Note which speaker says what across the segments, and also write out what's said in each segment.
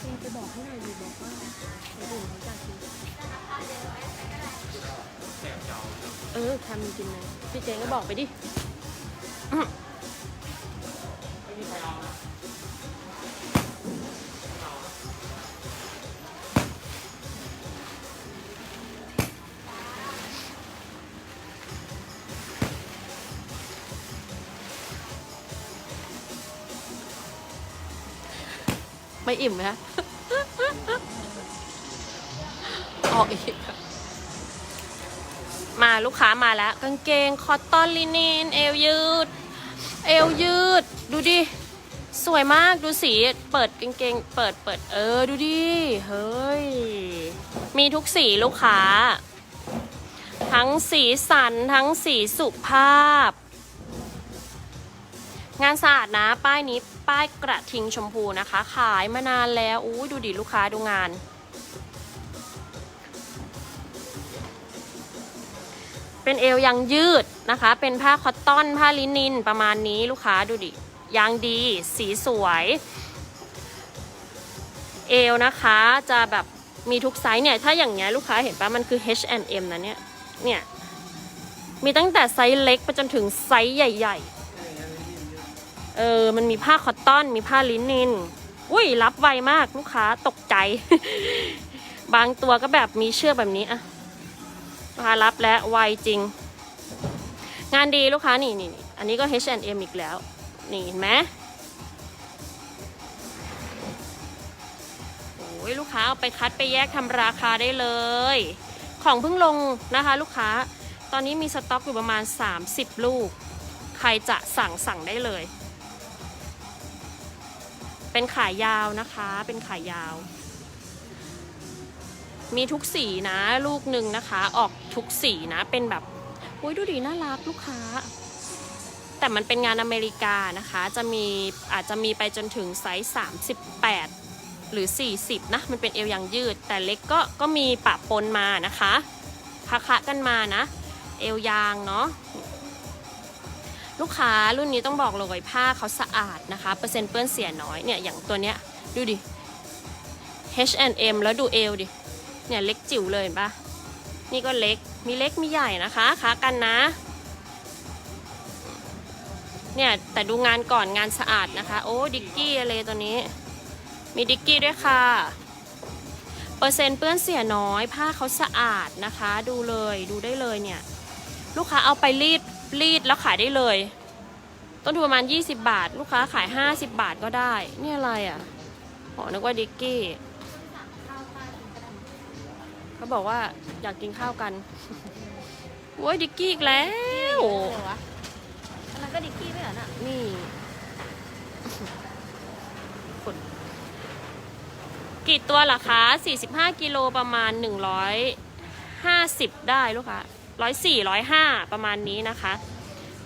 Speaker 1: เองไปบอกให้หน่อยดีบอกว่าคนอื่นเขาอยากกินเออทำกินเลยพี่เจงก็บอกไปดิ
Speaker 2: ไม่อิ่
Speaker 1: มไหมคะออกอีก มาลูกค้ามาแล้ว กางเกงคอตตอนลินินเอวยืด เอวยืด ดูดิ สวยมากดูสี เปิดกางเกง เปิดเปิดเออ ดูดิ เฮ้ย มีทุกสีลูกค้า ทั้งสีสันทั้งสีสุภาพ งานสะอาดนะ ป้ายนี้ป้ายกระทิงชมพูนะคะ ขายมานานแล้วอู้ดูดิลูกค้าดูงาน เป็นเอวยังยืดนะคะ เป็นผ้าคอตตอนผ้าลินินประมาณนี้ลูกค้าดูดิยางดี สีสวย เอวนะคะจะแบบมีทุกไซส์เนี่ย ถ้าอย่างเงี้ยลูกค้าเห็นปะมันคือ H&M นะเนี่ย เนี่ย มีตั้งแต่ไซส์เล็กไปจนถึงไซส์ใหญ่ ๆ เออ มันมีผ้าคอตตอน มีผ้าลินิน อุ้ย รับไวมากลูกค้าตกใจ บางตัวก็แบบมีเชือกแบบนี้อะลูกค้ารับและไวจริง งานดีลูกค้านี่นี่นี่อันนี้ก็ H&M อีกแล้ว นี่เห็นไหมโอ้ยลูกค้าเอาไปคัดไปแยกทำราคาได้เลย ของเพิ่งลงนะคะ ลูกค้า ตอนนี้มีสต็อกอยู่ประมาณ 30 ลูก ใครจะสั่งสั่งได้เลย เป็นขายาวนะคะ เป็นขายาว มีทุกสีนะ ลูกหนึ่งนะคะ ออกทุกสีนะ เป็นแบบอุ้ยดูดีน่ารักลูกค้า แต่มันเป็นงานอเมริกานะคะ จะมีอาจจะมีไปจนถึงไซส์38 หรือ 40 นะ มันเป็นเอวยังยืด แต่เล็กก็ก็มีปะปนมานะคะคะคะกันมานะ เอวยางเนาะ ลูกค้ารุ่นนี้ต้องบอกเลยผ้าเขาสะอาดนะคะ เปอร์เซ็นต์เปื้อนเสียน้อยเนี่ยอย่างตัวเนี้ยดูดิ H&M แล้วดูเอวดิ เนี่ยเล็กจิ๋วเลยเห็นปะนี่ก็เล็กมีเล็กมีใหญ่นะคะค้ากันนะ เนี่ยแต่ดูงานก่อนงานสะอาดนะคะ โอ้ดิกกี้อะไรตัวนี้ มีดิกกี้ด้วยค่ะ เปอร์เซ็นต์เปื้อนเสียน้อย ผ้าเขาสะอาดนะคะ ดูเลยดูได้เลยเนี่ย ลูกค้าเอาไปรีด รีดแล้วขายได้เลย ต้นทุนประมาณ 20 บาท ลูกค้าขาย 50 บาทก็ได้ นี่อะไรอะอ๋อนึกว่าดิกกี้เขาบอกว่าอยากกินข้าวกันโว้ยดิกกี้อีกแล้ว
Speaker 3: วะอันนั้นก็ดิกกี้ไม่เหรอน่ะ
Speaker 1: นี่คนกี่ตัวล่ะคะ 45 กิโลประมาณ 150 ได้ลูกค้า ร้อยสี่ร้อยห้าประมาณนี้นะคะ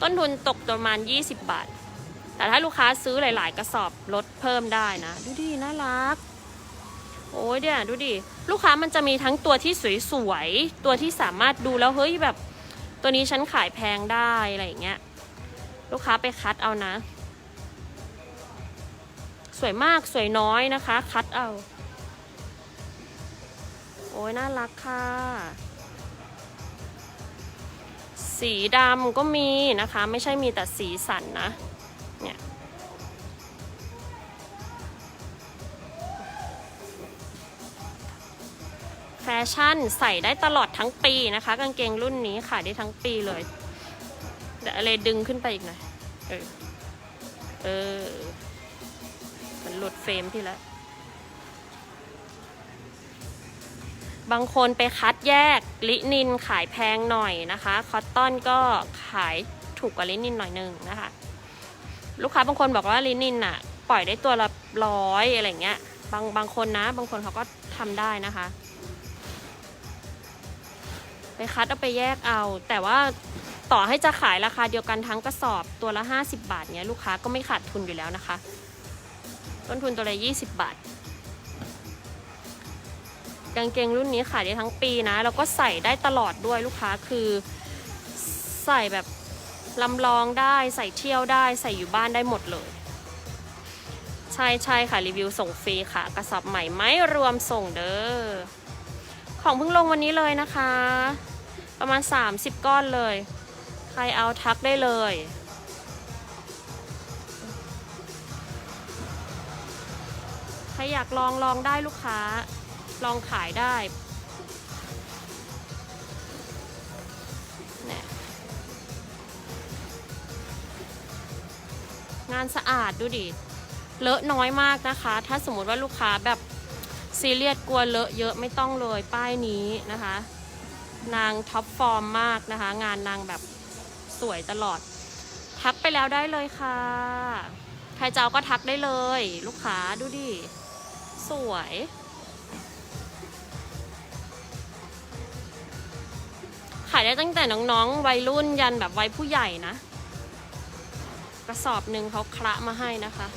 Speaker 1: ต้นทุนตกประมาณ 20 บาท แต่ถ้าลูกค้าซื้อหลาย ๆ กระสอบลดเพิ่มได้นะ ดูดิน่ารัก โอ้ยเดี๋ยวดูดิ ลูกค้ามันจะมีทั้งตัวที่สวยๆ ตัวที่สามารถดูแล้วเฮ้ยแบบ ตัวนี้ฉันขายแพงได้อะไรอย่างเงี้ย ลูกค้าไปคัดเอานะ สวยมากสวยน้อยนะคะ คัดเอา โอ้ยน่ารักค่ะ สีดำก็มีนะคะ ไม่ใช่มีแต่สีสันนะเนี่ยแฟชั่นใส่ได้ตลอดทั้งปีนะคะ กางเกงรุ่นนี้ขายได้ทั้งปีเลย เดี๋ยวอะไรดึงขึ้นไปอีกหน่อย เออ เออ มันหลุดเฟรมที่แล้ว บางคนไปคัดแยกลินินขายแพงหน่อยนะคะ คอตตอนก็ขายถูกกว่าลินินหน่อยหนึงนะคะ ลูกค้าบางคนบอกว่าลินินอะปล่อยได้ตัวละร้อยอะไรเงี้ย บางบางคนนะ บางคนเขาก็ทำได้นะคะ ไปคัดเอาไปแยกเอา แต่ว่าต่อให้จะขายราคาเดียวกันทั้งกระสอบตัวละ 50 บาทเนี้ยลูกค้าก็ไม่ขาดทุนอยู่แล้วนะคะ ต้นทุนตัวละ 20 บาท กางเกงรุ่นนี้ขายได้ทั้งปีนะ แล้วก็ใส่ได้ตลอดด้วยลูกค้าคือใส่แบบลำลองได้ใส่เที่ยวได้ใส่อยู่บ้านได้หมดเลย ใช่ใช่ค่ะรีวิวส่งฟรีค่ะ กระสอบใหม่ไหมรวมส่งเด้อของเพิ่งลงวันนี้เลยนะคะ ประมาณ 30 ก้อนเลย ใครเอาทักได้เลยใครอยากลองลองได้ลูกค้า ลองขายได้งานสะอาดดูดิ เลอะน้อยมากนะคะ ถ้าสมมติว่าลูกค้าแบบซีเรียสกลัวเลอะเยอะไม่ต้องเลยป้ายนี้นะคะ นางท็อปฟอร์มมากนะคะ งานนางแบบสวยตลอด ทักไปแล้วได้เลยค่ะ ใครจะเอาก็ทักได้เลย ลูกค้าดูดิ สวยายได้ตั้งแต่น้องๆ วัยรุ่นยันแบบวัยผู้ใหญ่นะ กระสอบหนึ่งเขาคละมาให้นะคะ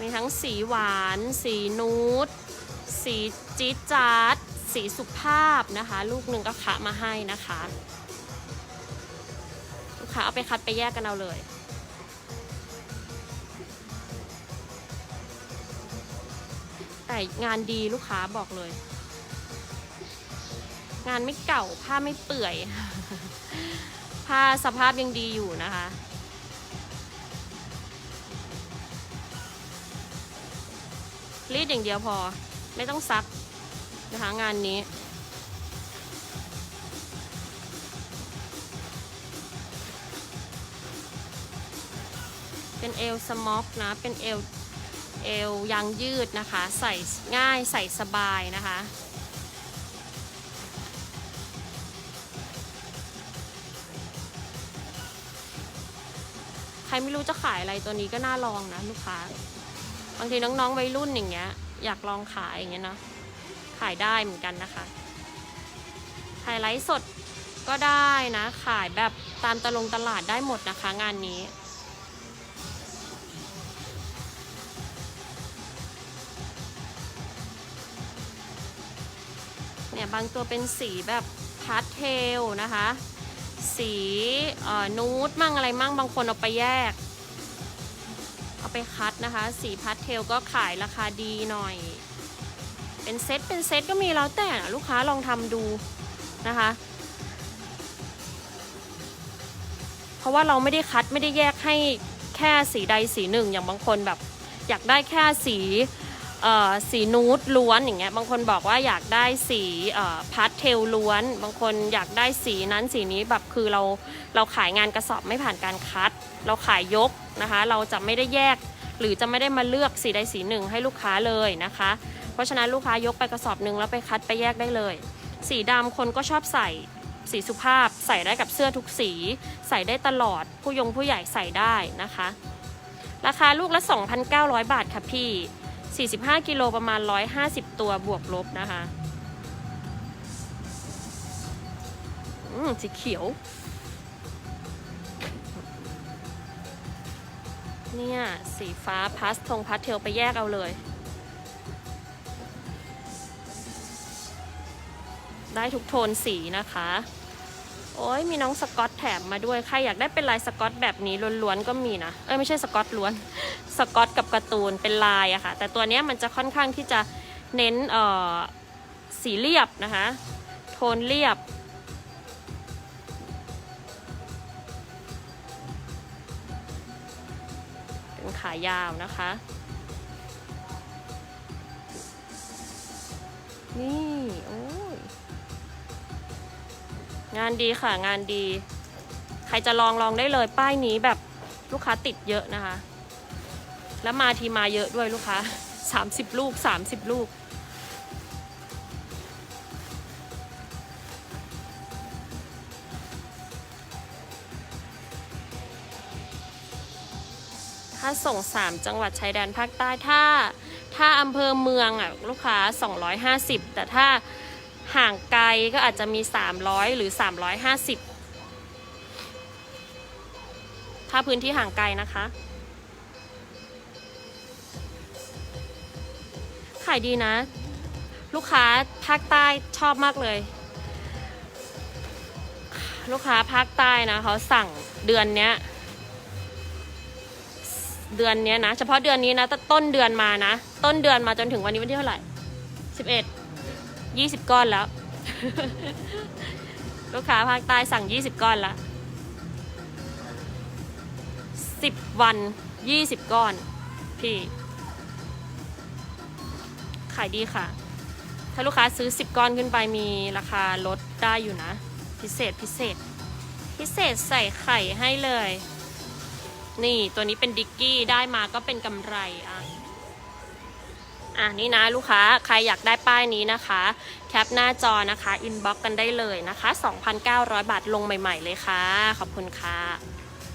Speaker 1: มีทั้งสีหวาน สีนูดสีจี๊ดจ๊าดสีสุภาพนะคะ ลูกหนึ่งก็คะมาให้นะคะ ลูกค้าเอาไปคัดไปแยกกันเอาเลย แต่งานดีลูกค้าบอกเลย งานไม่เก่าผ้าไม่เปื่อย ผ้าสภาพยังดีอยู่นะคะรีดอย่างเดียวพอไม่ต้องซักนะคะงานนี้เป็นเอลสม็อกนะ เป็นเอล เอลยางยืดนะคะ ใส่ง่ายใส่สบายนะคะ ใครไม่รู้จะขายอะไรตัวนี้ก็น่าลองนะลูกค้า บางทีน้องๆวัยรุ่นอย่างเงี้ย อยากลองขายอย่างเงี้ยเนาะขายได้เหมือนกันนะคะขายไลฟ์สดก็ได้นะ ขายแบบตามตะลงตลาดได้หมดนะคะ งานนี้ บางตัวเป็นสีแบบพาสเทลนะคะ สีนูดมั่งอะไรมั่งบางคนเอาไปแยก เอาไปคัดนะคะ สีพาสเทลก็ขายราคาดีหน่อย เป็นเซตเป็นเซตก็มีแล้วแต่ลูกค้าลองทำดูนะคะ เพราะว่าเราไม่ได้คัดไม่ได้แยกให้แค่สีใดสีหนึ่ง อย่างบางคนแบบ อยากได้แค่สี สีนูดล้วนอย่างเงี้ยบางคนบอกว่าอยากได้สีพาสเทลล้วน บางคนอยากได้สีนั้นสีนี้แบบคือเราเราขายงานกระสอบไม่ผ่านการคัด เราขายยกนะคะ เราจะไม่ได้แยก หรือจะไม่ได้มาเลือกสีใดสีหนึ่งให้ลูกค้าเลยนะคะ เพราะฉะนั้นลูกค้ายกไปกระสอบหนึ่งแล้วไปคัดไปแยกได้เลย สีดำคนก็ชอบใส่สีสุภาพ ใส่ได้กับเสื้อทุกสี ใส่ได้ตลอดผู้ยงผู้ใหญ่ใส่ได้นะคะ ราคาลูกละ 2,900 บาทค่ะพี่ 45 กิโลประมาณ 150 ตัวบวกลบนะคะอืมสีเขียว เนี่ย สีฟ้าพาสทงพาสเทลไปแยกเอาเลย ได้ทุกโทนสีนะคะ โอ้ยมีน้องสกอตแถมมาด้วย ใครอยากได้เป็นลายสกอตแบบนี้ล้วนๆก็มีนะ เอ้ยไม่ใช่สกอตล้วน สกอตกับการ์ตูนเป็นลายอะค่ะ แต่ตัวนี้มันจะค่อนข้างที่จะเน้นเอ่อสีเรียบนะคะ โทนเรียบ เป็นขายาวนะคะ นี่ งานดีค่ะงานดี ใครจะลองลองได้เลย ป้ายนี้แบบลูกค้าติดเยอะนะคะ แล้วมาทีมาเยอะด้วยลูกค้า 30 ลูก 30 ลูก ถ้าส่ง 3 จังหวัดชายแดนภาคใต้ถ้า ถ้าอำเภอเมืองอะลูกค้า 250 แต่ถ้า ห่างไกลก็อาจจะมี 300 หรือ 350 ถ้าพื้นที่ห่างไกลนะคะ ขายดีนะ ลูกค้าภาคใต้ชอบมากเลย ลูกค้าภาคใต้นะเขาสั่งเดือนเนี้ยเดือนเนี้ยนะ เฉพาะเดือนนี้นะต่ต้นเดือนมานะ ต้นเดือนมาจนถึงวันนี้วันที่เท่าไหร่สิบเอ็ด ยี่สิบก้อนแล้ว ลูกค้าภาคใต้สั่งยี่สิบก้อนแล้วสิบวันยี่สิบก้อน พี่ ขายดีค่ะ ถ้าลูกค้าซื้อ 10 ก้อนขึ้นไปมีราคาลดได้อยู่นะ พิเศษพิเศษ พิเศษใส่ไข่ให้เลย นี่ตัวนี้เป็นดิกกี้ได้มาก็เป็นกำไรอะ อะนี่นะลูกค้าใครอยากได้ป้ายนี้นะคะ แคปหน้าจอนะคะ อินบ็อกกันได้เลยนะคะ 2,900 บาทลงใหม่ ๆ เลยค่ะ ขอบคุณค่ะ